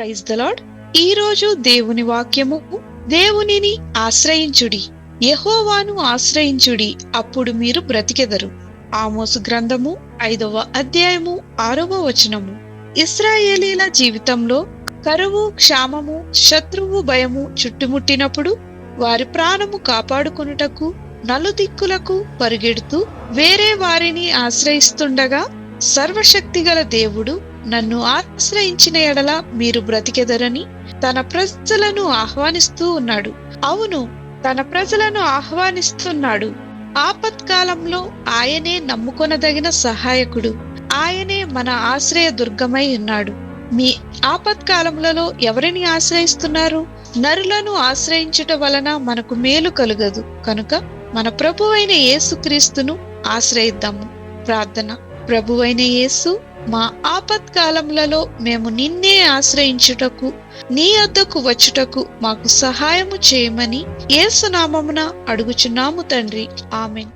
Praise the lord ఈ రోజు దేవుని వాక్యము దేవునిని ఆశ్రయించుడి యహోవాను ఆశ్రయించుడి అప్పుడు మీరు బ్రతికెదరు. ఆమోసు గ్రంథము ఐదవ అధ్యాయము ఆరవ వచనము. ఇస్రాయేలీల జీవితంలో కరువు క్షామము శత్రువు భయము చుట్టుముట్టినప్పుడు వారి ప్రాణము కాపాడుకొనుటకు నలుదిక్కులకు పరుగెడుతూ వేరే వారిని ఆశ్రయిస్తుండగా సర్వశక్తిగల దేవుడు నన్ను ఆశ్రయించిన ఎడల మీరు బ్రతికెదరని తన ప్రజలను ఆహ్వానిస్తూ ఉన్నాడు. అవును తన ప్రజలను ఆహ్వానిస్తున్నాడు. ఆపత్కాలంలో ఆయనే నమ్ముకొనదగిన సహాయకుడు. ఆయనే మన ఆశ్రయ దుర్గమై ఉన్నాడు. మీ ఆపత్కాలములలో ఎవరిని ఆశ్రయిస్తున్నారు? నరులను ఆశ్రయించుట వలన మనకు మేలు కలుగదు. కనుక మన ప్రభువైన యేసుక్రీస్తును ఆశ్రయిద్దాము. ప్రార్థన. ప్రభువైన యేసు మా ఆపత్కాలములలో మేము నిన్నే ఆశ్రయించుటకు నీ వద్దకు వచ్చుటకు మాకు సహాయము చేయమని యేసునామమున అడుగుచున్నాము తండ్రి. ఆమెన్.